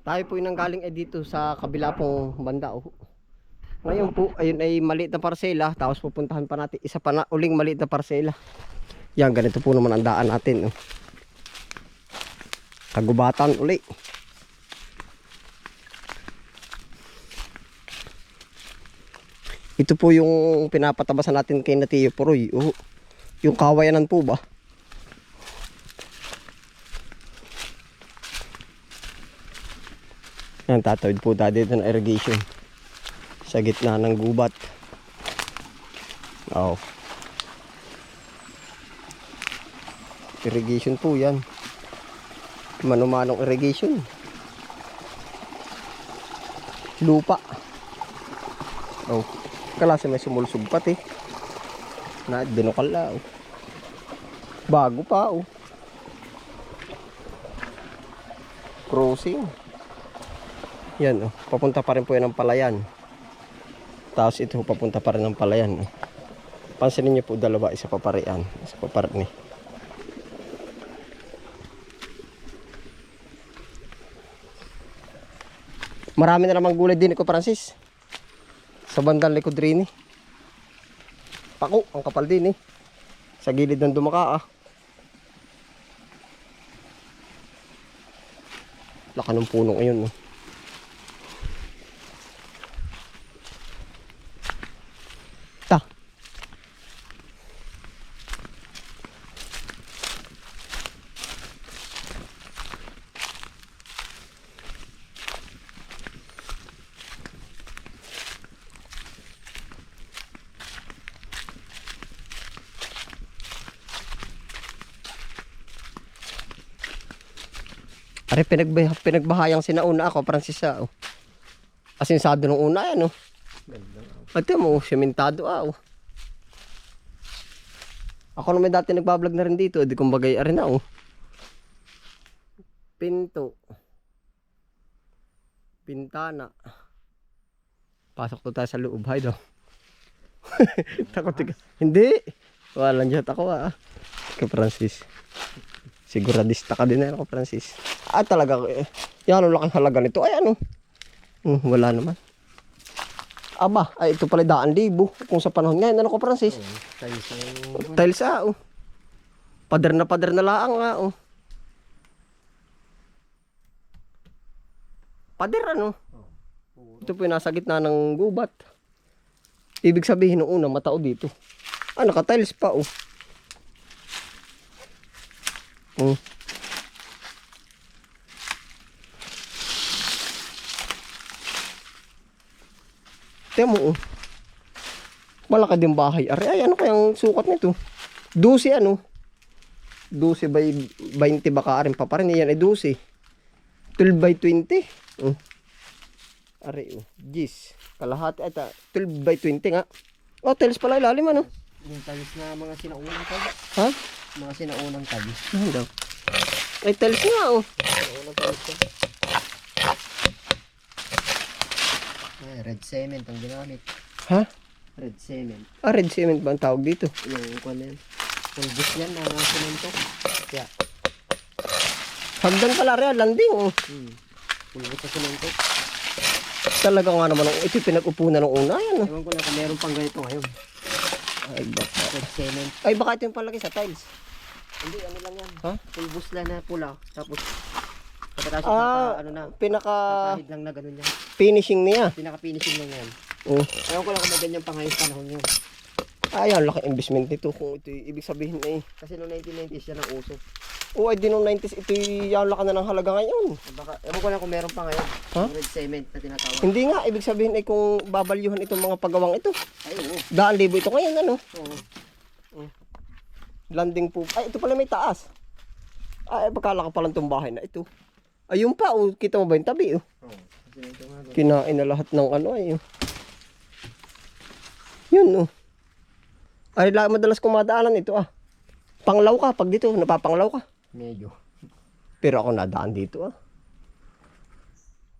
Tayo po yung nanggaling ay dito sa kabila pong banda. Oh. Ngayon po, ayun ay maliit na parsela. Tapos pupuntahan pa natin isa pa na uling maliit na parsela. Yan, ganito po naman ang daan natin. Oh. Kagubatan uli. Ito po yung pinapatabasan natin kay Natiyo Puroy. Oh, yung kawayanan po ba? Yan, tatawid po tayo dito ng irrigation. Sa gitna ng gubat. Oo. Irrigation po yan. Manumanong irrigation. Lupa. Oh. Kalasa may sumulsog pati. Na binukal la. Oh. Bago pa oh. Crossing. Yan oh. Papunta pa rin po yan ng palayan. Tapos ito papunta pa rin ng palayan. Oh. Pansinin niyo po dalawa isa pa parian. Isa pa parni. Marami na namang gulay din ko Francis. Sa bandang likod rin eh. Pako, ang kapal din eh. Sa gilid ng dumaka ah. Laka ng puno ngayon oh. Are pinagbah pinagbahayang sinauna ako Francis ah. Oh. Asinsado nung una yan oh. Ate mo, sementado ah. Oh. Ako naman dati nagbablog na rin dito, di kumbagay arin na oh. Pinto. Pintana. Pasok to tayo sa loob, hay daw. Takot ka. Hindi. Walang dyan ako ah. Kay Francis. Siguradista ka din na ako, Francis. Ah, talaga. Eh, yan, ang laking halaga nito. Ay, ano? Hmm, wala naman. Aba, ay ito pala daan libo. Kung sa panahon ngayon, ano ko, Francis? Tayo sa Tiles ah, oh. Pader na pader na laang nga, oh. Pader ano? Ito po yung nasa gitna ng gubat. Ibig sabihin nung una, matao dito. Ah, naka-tiles pa, oh. Oh. Tiyan mo, oh. Malaki din bahay. Ari, ay, ano kayang sukat nito? 12 ano? 12 by 20 baka rin pa pa rin. Yan ay 12. 12 by 20. Oh. Ari, oh. Gis. Kalahati. Ay, ta, 12 by 20 nga. Oh, tiles pala ilalim ano? yung tagis na mga sinaunang tagis. Ha? Mga sinaunang tagis. Ano daw? Ay, tiles nga oh. Sinaunang tagis ko. Ay, red cement ang ginamit. Ha? Red cement. Ah, red cement ba ang tawag dito? Yung kwan na yan. Pulbus yan na mga semento. Kaya, Hagdan pala rin, landing oh. hmm. Pulbus sa semento. Talaga nga naman, oh, ito yung pinag-upunan ng una, yan oh. Ewan ko lang kung meron pang ganito ngayon. Ay, baka. Red cement. Ay, baka ito yung palagi sa tiles. Hindi, ano lang yan. Ha? Pulbus lang na pula. Tapos, pagkatapos Ah, ano na, pinaka kahit lang na ganun yan. finishing niya. Pinaka-finishing lang yan. Oh. Ewan ko lang kung may ganyan pa ngayon panahon yun. Ayan, laki investment nito kung ito ibig sabihin eh. Kasi noong 1990s yan ang uso. O ay din noong 90s, ito yung laki na ng halaga ngayon. Baka, ewan ko lang kung meron pa ngayon. Ha? Yung Red cement na tinatawag. Hindi nga, ibig sabihin ay kung babalyuhan itong mga pagawang ito. Ay, oo. Daan libo ito ngayon, ano? Oo. Landing po. Ay, ito pala may taas. Ay, pagkalaki pa lang itong bahay na ito. Ayun pa, oh, kita mo ba yung tabi? Oh. Oo. Doon. Kinain na lahat ng ano ay. oh. Yun, oh. Ay, la- madalas kumadaanan ito ah. Panglaw ka, pag dito, napapanglaw ka. Medyo. Pero ako nadaan dito ah.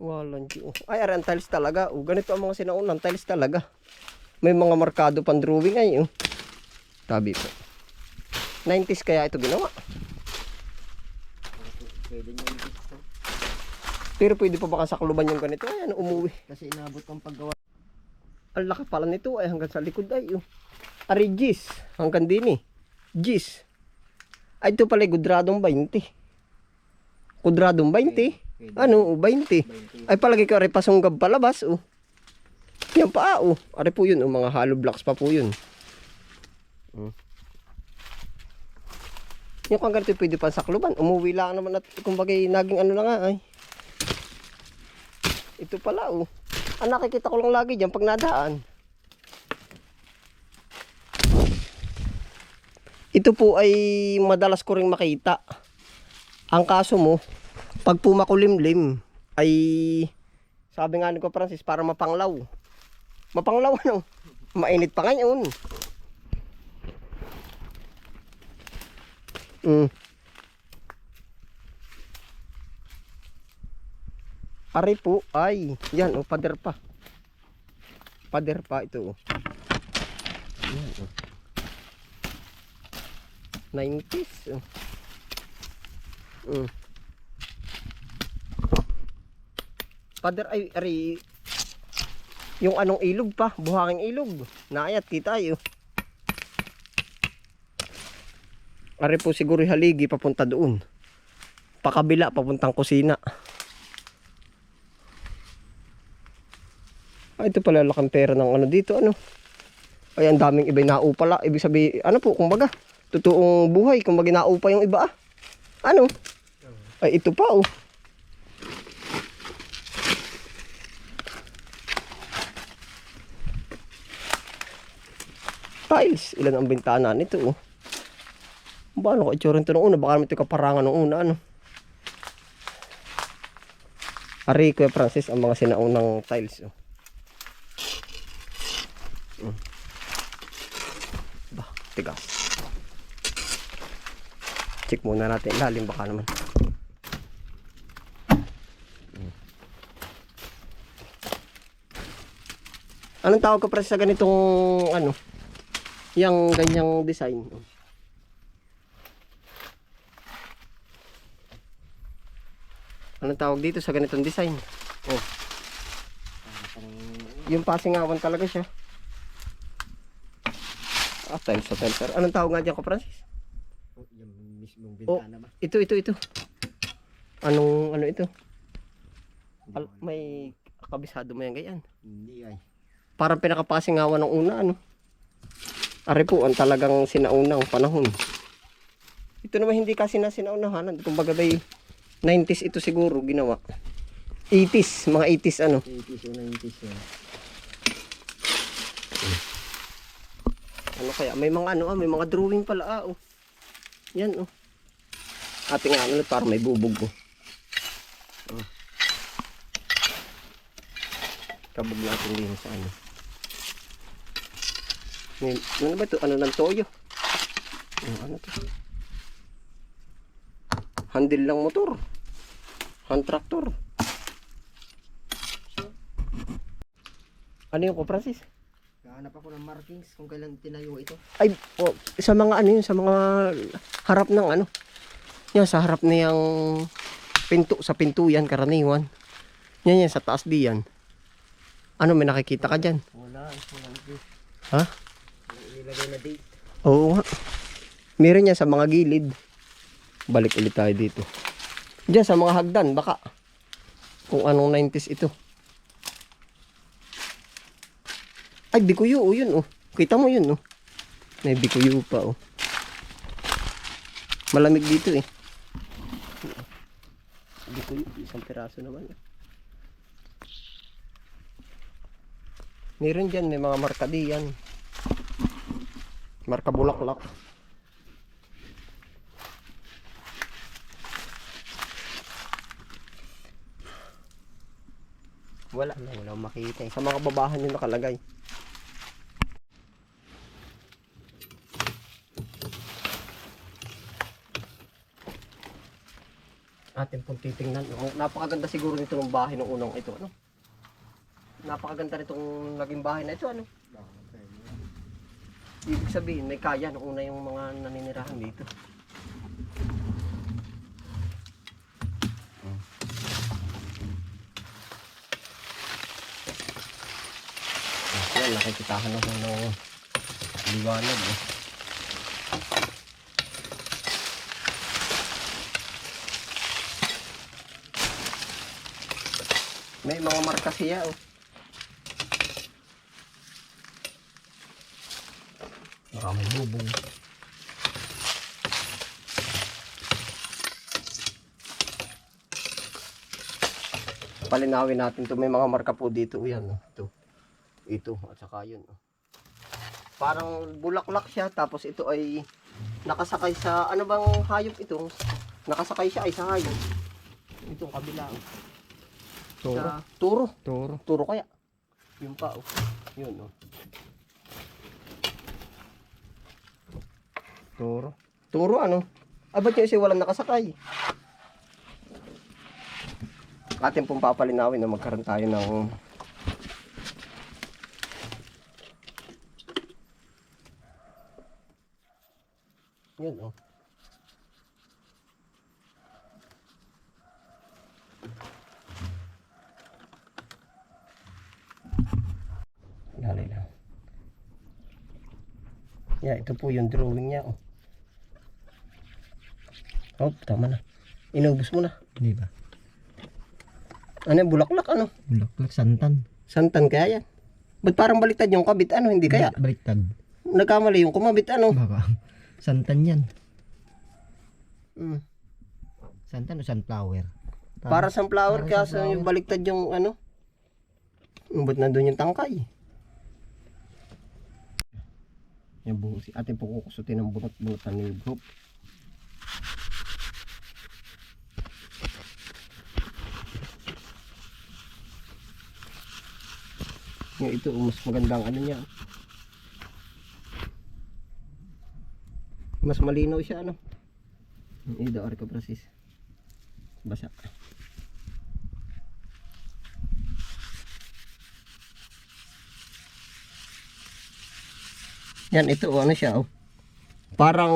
Walang Diyo. Ay, aran tiles talaga. Oh, ganito ang mga sinaunang tiles talaga. May mga markado pang drawing ay. Oh. Tabi po. 90s kaya ito ginawa. Pwede. Pero pwede pa baka sakluban yung ganito. Ayan, umuwi. Kasi inabot kong paggawa. Ang laki pala nito ay hanggang sa likod ay. Oh. Ari, gis. Hanggang din eh. Gis. Ay, ito pala gudradong 20. Kudradong 20. Pwede. Ano, 20. 20. Ay palagi ka rin pasunggab palabas, oh. Yan pa, oh. Ari po yun, oh. Mga hollow blocks pa po yun. Hmm. Yung kang ganito pwede pa sakluban. Umuwi lang naman at kumbaga naging ano na nga ay. Ito pala, oh. Ang nakikita ko lang lagi dyan pag nadaan. Ito po ay madalas ko rin makita. Ang kaso mo, pag pumakulimlim, ay sabi nga ni ko Francis, para mapanglaw. Mapanglaw ano? Mainit pa ngayon. Mm. Ari po, ay, yan, oh, pader pa. Pader pa ito, oh. Yan, oh. 90s, oh. Mm. Pader ay, ari, yung anong ilog pa, buhanging ilog. Naayat, kita ayo. Ari po siguro haligi papunta doon. Pakabila, papuntang kusina. Ah, ito pala laking pera ng ano dito, ano. Ay, ang daming iba naupala. Ibig sabihin, ano po, kumbaga, totoong buhay, kumbaga naupa yung iba ah. Ano? Ay, ito pa oh. Tiles, ilan ang bintana nito oh. Ba, ano ka itsura nito noong una? Baka naman ito kaparangan noong una, ano? Ari, Kuya Francis, ang mga sinaunang tiles oh. Mm. Ba, tigas. Check muna natin ilalim baka naman. Anong tawag ko pre sa ganitong ano? Yang ganyang design. Anong tawag dito sa ganitong design? Oh, yung pasingawan talaga siya. Ah, tiles sa tiles. sir. Anong tawag nga dyan ko, Francis? Mismong Oh. bintana ba? Ito, ito, ito. Anong, ano ito? Al- may kabisado mo yan ganyan. Hindi ay. Parang pinakapasingawan ng una, ano? Ari po, ang talagang sinaunang panahon. Ito naman hindi kasi na sinaunahan. Kumbaga bay 90s ito siguro ginawa. 80s, mga 80s ano. 80s o 90s yan. Ano kaya? May mga ano ah, may mga drawing pala ah, oh. Yan oh. Ating ano, para may bubog oh. oh. Kabog natin din sa ano. May, ano ba to? Ano ng toyo? Oh, ano to? Handle lang motor. Hand tractor. Ano yung ko, Francis? Kahanap ako ng markings kung kailan tinayo ito. Ay, oh, sa mga ano yun, sa mga harap ng ano. Yan, sa harap na yung pinto, sa pinto yan, karaniwan. Yan yan, sa taas di yan. Ano, may nakikita ka dyan? Wala. Walang date. Ha? Walang inilagay na date. Oo nga. Meron yan sa mga gilid. Balik ulit tayo dito. Diyan sa mga hagdan, baka. Kung anong 90s ito. Ay, bikuyo, oh, yun, oh. Kita mo yun, oh. May bikuyo pa, oh. Malamig dito, eh. Isang piraso naman. Meron dyan, may mga marka diyan. Marka bulaklak. Wala na, wala makita eh. Sa mga babahan yung nakalagay. natin pong titingnan. Napakaganda siguro nito ng bahay ng unang ito. Ano? Napakaganda nitong naging bahay na ito. Ano? Ibig sabihin, may kaya nung una yung mga naninirahan dito. Yan, nakikitahan ako ng liwanag. Eh. May mga marka siya oh. Maraming bubong. Palinawin natin to may mga marka po dito yan oh. Ito. Ito at saka yun oh. Parang bulaklak siya tapos ito ay nakasakay sa ano bang hayop ito? Nakasakay siya ay sa hayop. Itong kabila. oh. Sa turo. Toro. Turo kaya. Yun pa oh. Yun oh. Toro. Turo ano? Ah, ba't isa walang nakasakay? Atin pong papalinawin na magkaroon tayo ng Yun oh. Dali lang. Yeah, ito po yung drawing niya oh. Oh, tama na. Inubos mo na. Di ba? Ano yung bulaklak ano? Bulaklak santan. Santan kaya yan. Ba't parang baliktad yung kabit ano? Hindi kaya. Balik- Baliktad. Nagkamali yung kumabit ano? Baka. Santan yan. Mm. Santan o sunflower? Para sa flower parang kaya sa sunflower. yung baliktad yung ano? Ba't nandun yung tangkay? Yung buhok si ate po kukusutin ng bunot-bunotan ni Bro. Yung ito, mas magandang ano niya. Mas malinaw siya ano. Ida Arca Prasis. Basa. Yan, ito ano siya oh. Parang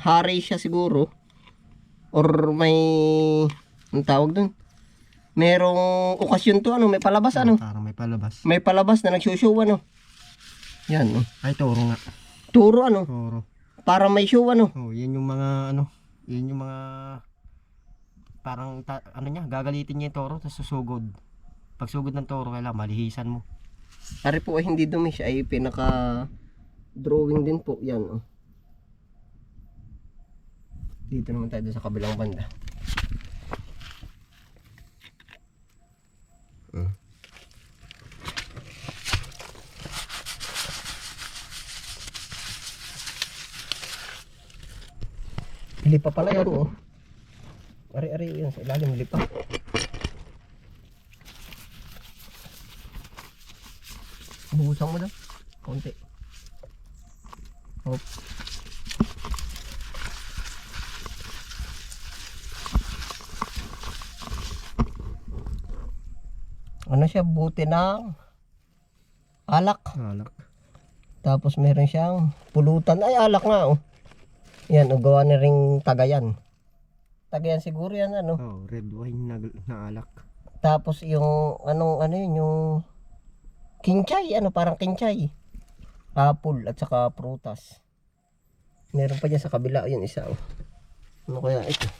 hari siya siguro. Or may ang tawag dun. Merong okasyon to ano, may palabas ano. Parang may palabas. May palabas na nagsushow ano. Yan oh. Ay, toro nga. Turo ano. Toro. Para may show ano. Oh, yan yung mga ano, yan yung mga parang ta- ano niya, gagalitin niya yung toro tapos susugod. Pag sugod ng toro, kailangan malihisan mo. Pare po ay hindi dumi siya ay pinaka drawing din po yan oh. Dito naman tayo sa kabilang banda. Hmm. Lipa pala yan oh. Ari-ari yun sa ilalim lipa. Buhusan mo daw. Konti. Hop. Ano siya? Buti ng alak. Alak. Tapos meron siyang pulutan. Ay, alak nga oh. Yan, o gawa na ring tagayan. Tagayan siguro yan ano. Oh, red wine na, na alak. Tapos yung anong ano yun yung kinchay ano parang kinchay. Apple at saka prutas. Meron pa dyan sa kabila yun isa oh. Ano kaya ito?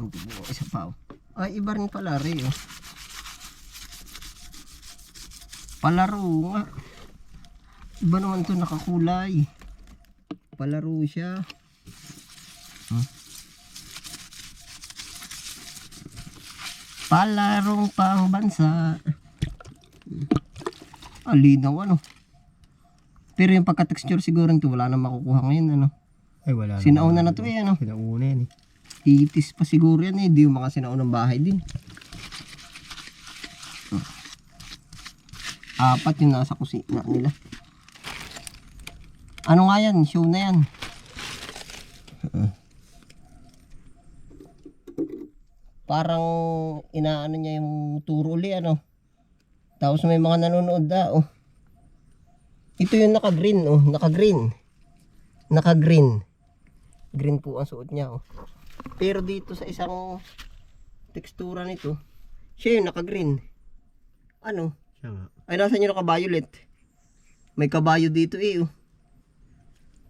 Ito po, isa pa oh. Ay, iba rin pala rin oh. Palaro nga. Iba naman to nakakulay. Palaro siya. Hmm. Palarong pang bansa. Alinaw ano. Pero yung pagka-texture siguro nito wala na makukuha ngayon ano. Ay, wala Sinauna na to eh ano. Sinauna yan eh. Itis pa siguro yan eh. Di yung mga sinaunang bahay din. Hmm. Apat yung nasa kusina nila. Ano nga yan? Show na yan. Parang inaano niya yung turo uli ano. Tapos may mga nanonood da oh. Ito yung naka-green, oh. Naka-green. Naka-green. Green po ang suot niya, oh. Pero dito sa isang tekstura nito, siya yung naka-green. Ano? Siya nga. Ay, nasa yung naka-violet. May kabayo dito eh, oh.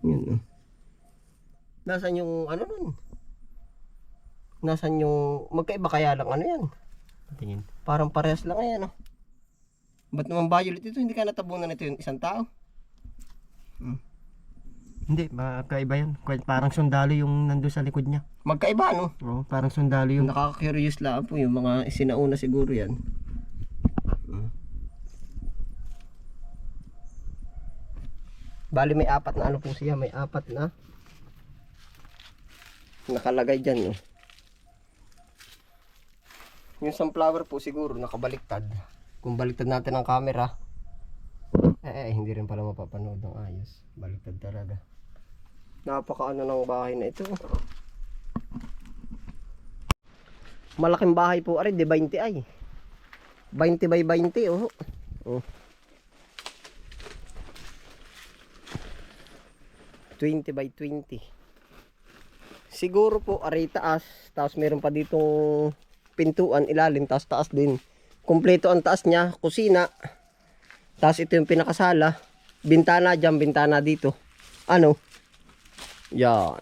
Yun, oh. Nasaan yung, ano nun? Nasaan yung, magkaiba kaya lang, ano yan? Tingin. Parang parehas lang yan, oh. Ba't naman violet ito? Hindi ka natabunan ito yung isang tao? Hindi, makakaiba yan. Kaya Parang sundalo yung nandun sa likod niya. Magkaiba, no? Oo, parang sundalo yung... Nakaka-curious lang po yung mga sinauna siguro yan. Bali may apat na ano po siya, may apat na nakalagay dyan. No? Yung sunflower po siguro nakabaliktad. Kung baliktad natin ang camera, eh, eh hindi rin pala mapapanood ng ayos. Baliktad talaga. Napaka ano ng bahay na ito. Malaking bahay po ari, di 20 ay. 20 by 20 oh. Oh. 20 by 20. Siguro po ari taas, tapos meron pa ditong pintuan ilalim, tapos taas din. Kumpleto ang taas niya, kusina. Tapos ito yung pinakasala. Bintana dyan, bintana dito. Ano? Yan.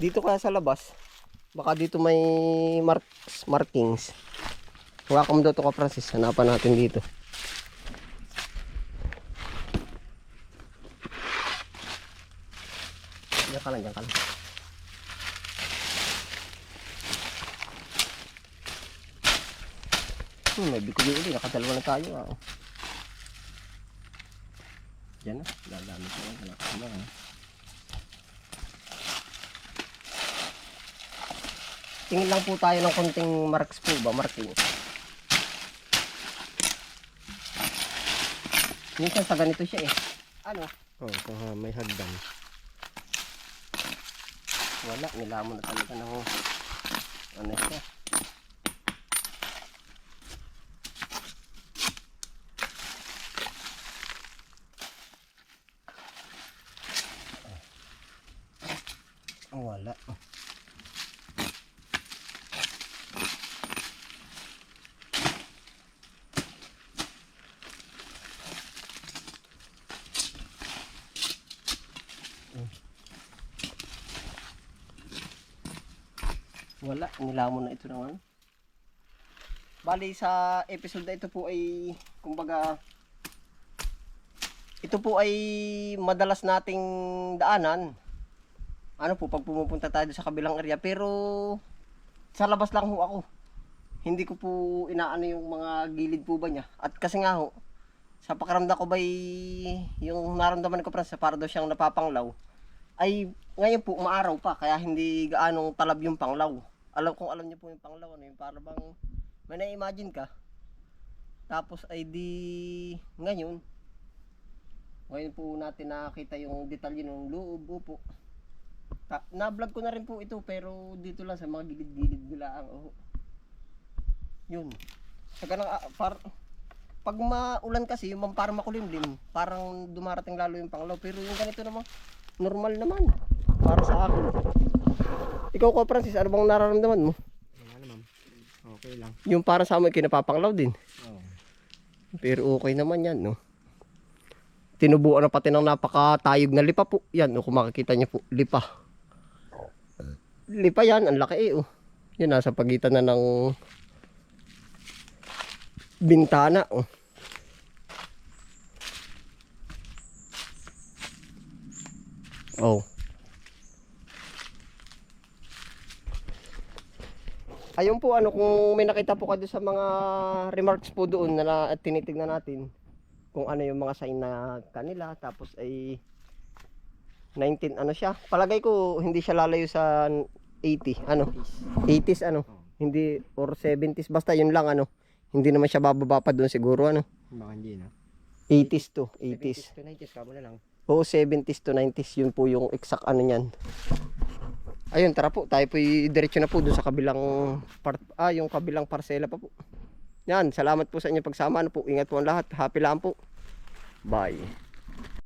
Dito kaya sa labas, baka dito may marks, markings. Welcome daw to Francis. Hanapan natin dito. Diyan ka lang, diyan ka lang. Hmm, may bikubi ulit. Nakadalawa na tayo. Ah. Diyan na. Lalami ko lang. Wala ka na. ah. Tingin lang po tayo ng konting marks po ba? Marking. Minsan sa ganito siya eh. Ano? Oh, may hagdan. Wala. Nilamon na talaga ng ano siya. Oh, wala. Nilamon na ito ng ano. Bali sa episode na ito po ay kumbaga ito po ay madalas nating daanan. Ano po pag pumupunta tayo sa kabilang area pero sa labas lang ho ako. Hindi ko po inaano yung mga gilid po ba niya. At kasi nga ho, sa pakaramdam ko ba'y yung naramdaman ko sa para daw siyang napapanglaw ay ngayon po umaaraw pa kaya hindi gaanong talab yung panglaw. Alam kung alam niyo po yung panglaw ano yung para bang may na-imagine ka. Tapos ay di ngayon ngayon po natin nakakita yung detalye ng loob po. Ta- na-vlog ko na rin po ito pero dito lang sa mga gilid-gilid nila ang oh. Yun. Saka nang ah, par pag maulan kasi yung parang makulimlim, parang dumarating lalo yung panglaw pero yung ganito naman normal naman para sa akin. Ikaw ko Francis, ano bang nararamdaman mo? Wala naman. Okay lang. Yung para sa amin kinapapanglaw din. Oo. Pero okay naman yan, no? Tinubuan na pati ng napakatayog na lipa po. Yan, no, kung makikita niyo po, lipa. Lipa yan, ang laki eh, oh. Yan, nasa pagitan na ng bintana, oh. Oh. Ayun po ano kung may nakita po kayo sa mga remarks po doon na, na tinitignan natin kung ano yung mga sign na kanila tapos ay 19 ano siya. Palagay ko hindi siya lalayo sa 80 ano 80s ano hindi or 70s basta yun lang ano hindi naman siya bababa pa doon siguro ano Baka hindi na. 80s to 80s 90s, kamo na lang. Oo, 70s to 90s, yun po yung exact ano niyan. Ayun, tara po, tayo po diretso na po doon sa kabilang part, ah, yung kabilang parsela pa po. Yan, salamat po sa inyong pagsama. Ano po, ingat po ang lahat. Happy lang po. Bye.